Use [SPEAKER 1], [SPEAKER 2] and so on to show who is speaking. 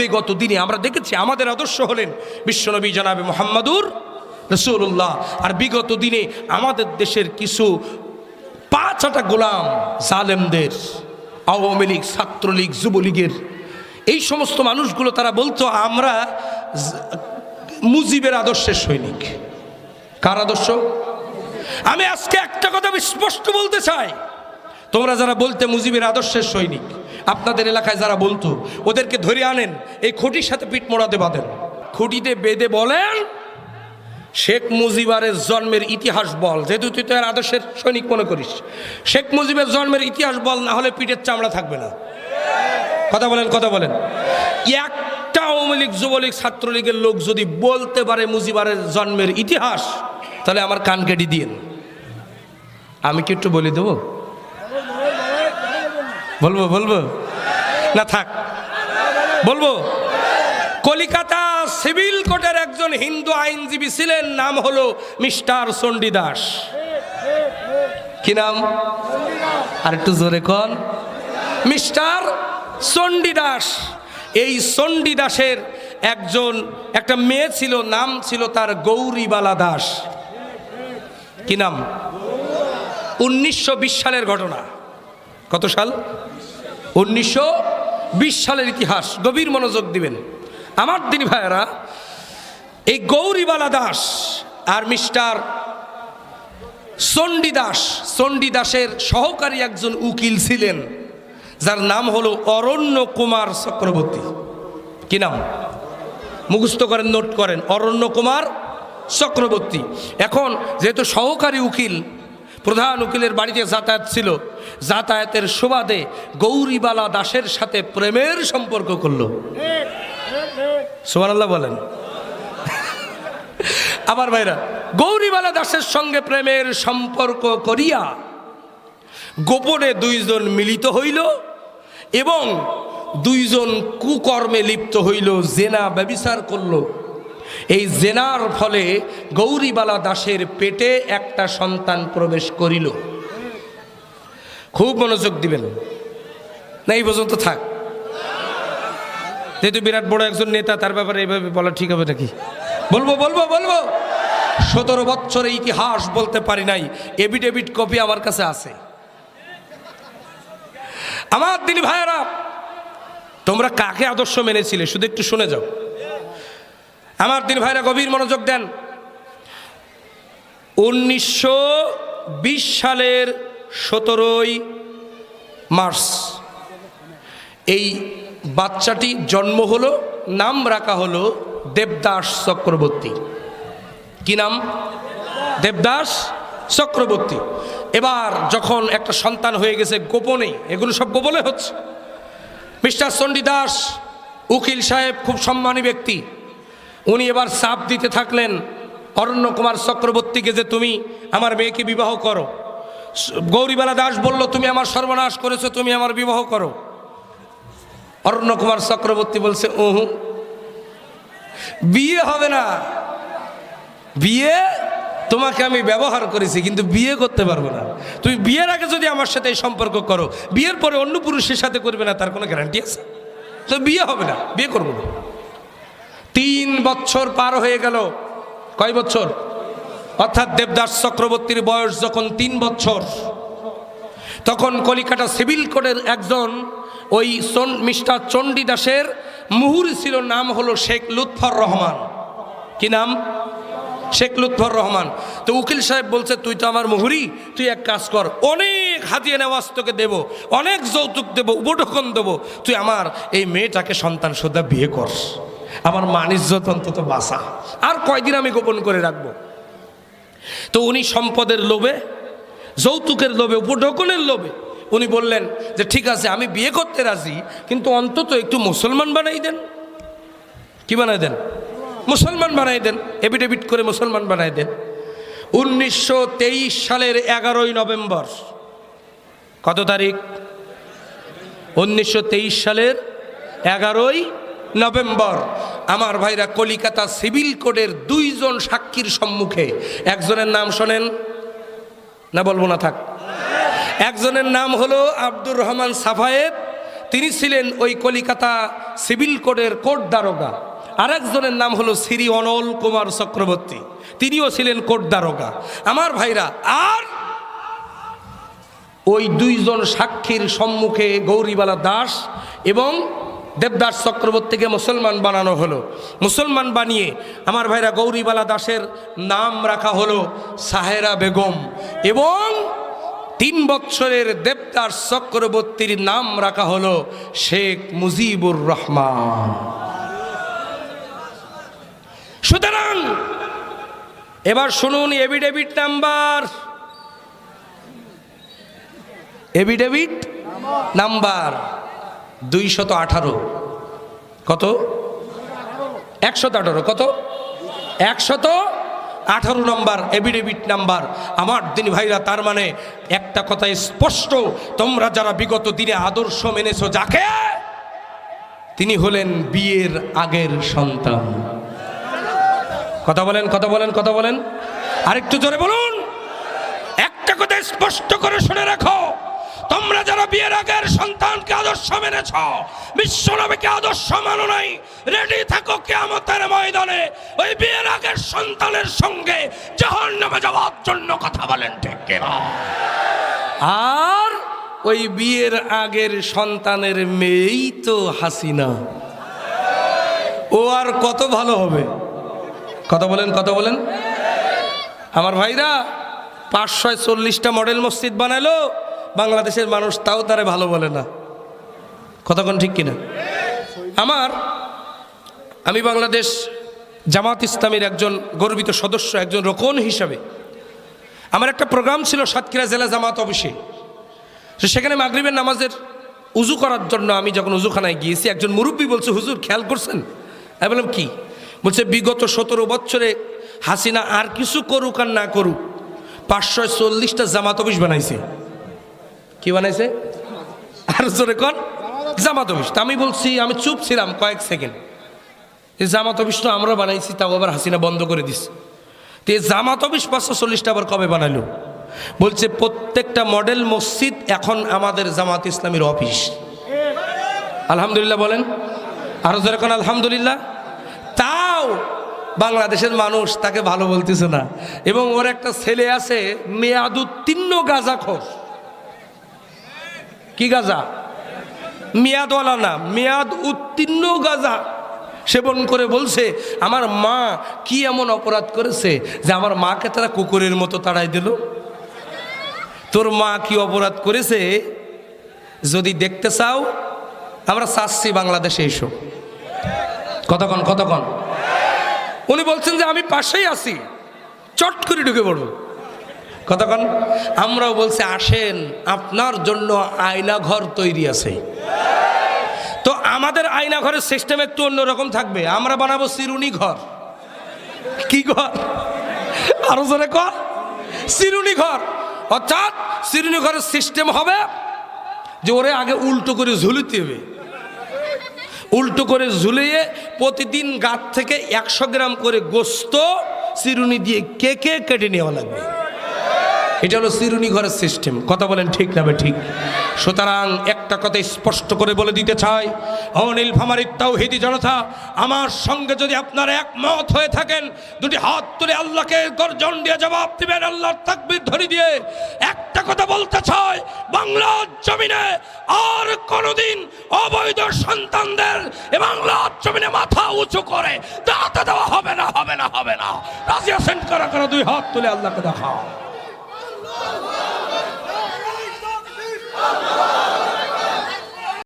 [SPEAKER 1] বিগত দিনে আমরা দেখেছি আমাদের আদর্শ হলেন বিশ্বনবী জনাবে মোহাম্মদুর রসুল্লাহ আর বিগত দিনে আমাদের দেশের কিছু পাঁচ পাঁচটা গোলাম জালেমদের, আওয়ামী লীগ, ছাত্রলীগ, যুবলীগের, এই সমস্ত মানুষগুলো তারা বলতো, আমরা মুজিবের আদর্শের সৈনিক। কার আদর্শ? আমি আজকে একটা কথা স্পষ্ট বলতে চাই। তোমরা যারা বলতে মুজিবের আদর্শের সৈনিক আপনাদের এলাকায় যারা বলতো, ওদেরকে ধরে আনেন, এই খুঁটির সাথে পিঠ মোড়াতে বাঁধেন। খুঁটিতে বেঁধে বলেন, শেখ মুজিবারের জন্মের ইতিহাস বল, যেহেতু তুই তো আদর্শের সৈনিক মনে করিস। শেখ মুজিবের জন্মের ইতিহাস বল, না হলে পিঠের চামড়া থাকবে না। কথা বলেন কথা বলেন। একটা আওয়ামী লীগ, যুবলীগ, ছাত্রলীগের লোক যদি বলতে পারে মুজিবারের জন্মের ইতিহাস, তাহলে আমার কান কেটে দিয়েন। আমি কি একটু বলে দেবো? বলব বলব। না থাক। বলব, কলিকাতা সিভিল কোর্টের একজন হিন্দু আইনজীবী ছিলেন, নাম হলো মিস্টার চণ্ডী দাস কি নাম? আর একটু জোরে কন। মিস্টার চণ্ডীদাস। এই চণ্ডী দাসের একজন, একটা মেয়ে ছিল, নাম ছিল তার গৌরীবালা দাস। কি নাম? উনিশশো বিশ সালের ঘটনা। কত সাল? উনিশশো সালের ইতিহাস, গভীর মনোযোগ দিবেন। আমার দিনী ভাইয়েরা, এই গৌরীবালা দাস আর মিস্টার চণ্ডীদাস চণ্ডীদাসের সহকারী একজন উকিল ছিলেন, যার নাম হলো অরণ্য কুমার চক্রবর্তী। কি নাম? মুখস্থ করেন, নোট করেন। অরণ্য কুমার চক্রবর্তী। এখন যেহেতু সহকারী উকিল প্রধান উকিলের বাড়িতে যাতায়াত ছিল। যাতায়াতের সুবাদে গৌরীবালা দাসের সাথে প্রেমের সম্পর্ক করল। সুবহানাল্লাহ বলেন। আবার ভাইরা, গৌরীবালা দাসের সঙ্গে প্রেমের সম্পর্ক করিয়া গোপনে দুইজন মিলিত হইল এবং দুইজন কুকর্মে লিপ্ত হইল, জেনা ব্যবিচার করল। এই জেনার ফলে গৌরীবালা দাসের পেটে একটা সন্তান প্রবেশ করিল। খুব মনোযোগ দিবেন। না, এই পর্যন্ত থাক। যেহেতু বিরাট বড় একজন নেতা, তার ব্যাপারে এইভাবে বলা ঠিক হবে নাকি? বলব বলব বলব। সতেরো বছরের ইতিহাস বলতে পারি নাই। এভিডেভিট কপি আমার কাছে আছে। আমার দিনী ভাইয়েরা, তোমরা কাকে আদর্শ মেনেছিলে? শুধু একটু শুনে যাও। আমার দিন ভাইরা গভীর মনোযোগ দেন। উনিশশো বিশ সালের সতেরোই মার্চ। এই বাচ্চাটি জন্ম হলো, নাম রাখা হলো দেবদাস চক্রবর্তী। কি নাম? দেবদাস চক্রবর্তী। এবার যখন একটা সন্তান হয়ে গেছে গোপনে, এগুলো সব গোপনে হচ্ছে। মিস্টার চণ্ডীদাস উকিল সাহেব খুব সম্মানী ব্যক্তি। উনি এবার সাপ দিতে থাকলেন। অরণ্য কুমার চক্রবর্তীকে যে তুমি আমার মেয়েকে বিবাহ করো। গৌরীবালা দাস বলল, তুমি আমার সর্বনাশ করেছ, তুমি আমার বিবাহ করো। অরণ্য কুমার চক্রবর্তী বলছে, উহু, বিয়ে হবে না। বিয়ে তোমাকে আমি ব্যবহার করেছি, কিন্তু বিয়ে করতে পারব না। তুমি বিয়ের আগে যদি আমার সাথে এই সম্পর্ক করো, বিয়ের পরে অন্য পুরুষের সাথে করবে না, তার কোনো গ্যারান্টি আছে? তো বিয়ে হবে না, বিয়ে করব না। তিন বছর পার হয়ে গেল। কয় বছর? অর্থাৎ দেবদাস চক্রবর্তীর বয়স যখন তিন বছর, তখন কলিকাতা সিভিল কোর্টের একজন ওই মিস্টার চণ্ডীদাসের মুহুরি ছিল, নাম হলো শেখ লুৎফর রহমান। কি নাম? শেখ লুৎফর রহমান। তো উকিল সাহেব বলছে, তুই তো আমার মুহুরি, তুই এক কাজ কর, অনেক হাতিয়ে নেওয়াজ তোকে দেবো, অনেক যৌতুক দেবো, উপঢকন দেবো, তুই আমার এই মেয়েটাকে সন্তান সোদ্ধা বিয়ে কর। আমার মানিজ্যত অন্তত বাসা আর কয়দিন আমি গোপন করে রাখব? তো উনি সম্পদের লোভে, যৌতুকের লোভে, উপঢকনের লোভে উনি বললেন যে, ঠিক আছে, আমি বিয়ে করতে রাজি, কিন্তু অন্তত একটু মুসলমান বানাই দেন। কি বানাই দেন? মুসলমান বানাই দেন এবিডেবিট করে মুসলমান বানাই দেন। উনিশশো তেইশ সালের এগারোই নভেম্বর, কত তারিখ? উনিশশো তেইশ সালের এগারোই নভেম্বর, আমার ভাইরা কলিকাতা সিভিল কোডের দুইজন সাক্ষীর সম্মুখে, একজনের নাম শোনেন? না বলব না, থাক। একজনের নাম হলো আব্দুর রহমান সাফায়েত, তিনি ছিলেন ওই কলিকাতা সিভিল কোডের কোর্ট দারোগা। আরেকজনের নাম হলো শ্রী অনল কুমার চক্রবর্তী, তিনিও ছিলেন কোর্ট দারোগা। আমার ভাইরা, আর ওই দুইজন সাক্ষীর সম্মুখে গৌরীবালা দাস এবং দেবদাস চক্রবর্তীকে মুসলমান বানানো হলো। মুসলমান বানিয়ে আমার ভাইরা গৌরীবালা দাসের নাম রাখা হলো সাহেরা বেগম এবং তিন বৎসরের দেবদাস চক্রবর্তীর নাম রাখা হলো শেখ মুজিবুর রহমান। সুতরাং এবার শুনুন এভিডেভিট নাম্বার। Affidavit number. দুইশত আঠারো। কত? একশত আঠারো। কত? একশত আঠারো নম্বর, এভিডেভিট নাম্বার। আমার দিন ভাইরা, তার মানে একটা কথা স্পষ্ট, তোমরা যারা বিগত দিনে আদর্শ মেনেছো, যাকে? তিনি হলেন বিয়ের আগের সন্তান। কথা বলেন কথা বলেন কথা বলেন। আরেকটু জোরে বলুন। একটা কথা স্পষ্ট করে শুনে রাখো। তোমরা যারা বিয়ের আগের সন্তানকে আদর্শ মেনেছ বিশ্বনবীকে আদর্শ মানো নাই রেডি থাকো কেয়ামতের ময়দানে। ওই বিয়ের আগের সন্তানের সঙ্গে জাহান নামে যাওয়ার জন্য কথা বলেন, ঠিক? আর ওই বিয়ের আগের সন্তানের মেয়েই তো হাসিনা। ও আর কত ভালো হবে? কথা বলেন কথা বলেন? আমার ভাইরা পাঁচশো চল্লিশটা মডেল মসজিদ বানালো বাংলাদেশের মানুষ তাও তারে ভালো বলে না। কতক্ষণ ঠিক কিনা? আমার, আমি বাংলাদেশ জামাত ইসলামের একজন গর্বিত সদস্য, একজন রোকন হিসাবে। আমার একটা প্রোগ্রাম ছিল সাতক্ষীরা জেলা জামাত অফিসে। সেখানে মাগরিবের নামাজের উজু করার জন্য আমি যখন উজুখানায় গিয়েছি, একজন মুরব্বী বলছে, হুজুর, খেয়াল করছেন? আমি বললাম, কি? বলছে, বিগত সতেরো বছরে হাসিনা আর কিছু করুক আর না করুক, পাঁচশো চল্লিশটা জামাত অফিস বানাইছে। কি বানাইছে? আর জোরে কন জামাত অফিস। আমি বলছি, আমি চুপ ছিলাম কয়েক সেকেন্ড। এই জামাত অফিস তো আমরা বানাইছি, তাও আবার হাসিনা বন্ধ করে দিস তো এই জামাত অফিস পাঁচশো চল্লিশটা আবার কবে বানাইলো বলছে, প্রত্যেকটা মডেল মসজিদ এখন আমাদের জামাত ইসলামের অফিস। আলহামদুলিল্লাহ বলেন। আরও যেরকম আলহামদুলিল্লাহ। তাও বাংলাদেশের মানুষ তাকে ভালো বলতেছে না। এবং ওর একটা ছেলে আছে মেয়াদ উত্তীর্ণ গাজা খোর কি গাজা? মেয়াদওয়ালা না মেয়াদ উত্তীর্ণ গাজা সেবন করে বলছে, আমার মা কি এমন অপরাধ করেছে যে আমার মাকে তারা কুকুরের মতো তাড়াই দিল? তোর মা কি অপরাধ করেছে? যদি দেখতে চাও, আমরা চাচ্ছি বাংলাদেশে এসো। কতক্ষণ কতক্ষণ? উনি বলছেন যে আমি পাশেই আছি, চট করে ঢুকে পড়ব। কতক্ষণ? আমরাও বলছি, আসেন, আপনার জন্য আয়না ঘর তৈরি আছে। তো আমাদের আয়না ঘরের সিস্টেম একটু অন্যরকম থাকবে। আমরা বানাবো চিরুনি ঘর। কি ঘর? আরও জোরে কর। চিরুনি ঘর। অর্থাৎ চিরুনি ঘরের সিস্টেম হবে যে ওরে আগে উল্টো করে ঝুলিতে হবে। উল্টো করে ঝুলিয়ে প্রতিদিন গাছ থেকে একশো গ্রাম করে গোস্ত চিরুনি দিয়ে কেকে কেটে নেওয়া লাগবে? এটা হলো চিরুনি ঘরের সিস্টেম। কথা বলেন ঠিক না ঠিক? সুতরাং একটা কথা স্পষ্ট করে বলে দিতে চাই অনিল ফামারিক তাও হেদি জনতা, আমার সঙ্গে যদি আপনারা একমত হয়ে থাকেন, দুটি হাত তুলে আল্লাহকে গর্জন দিয়ে জবাব দিবেন, আল্লাহর তাকবির ধরি দিয়ে। একটা কথা বলতে চাই, বাংলার জমিনে আর কোনোদিন অবৈধ সন্তানদের বাংলার জমিনে মাথা উঁচু করে দাঁড়াতে দেওয়া হবে না হবে না হবে না। রাজিয়া সেন্ট করা করা, দুই হাত তুলে আল্লাহকে দেখাও। Allah!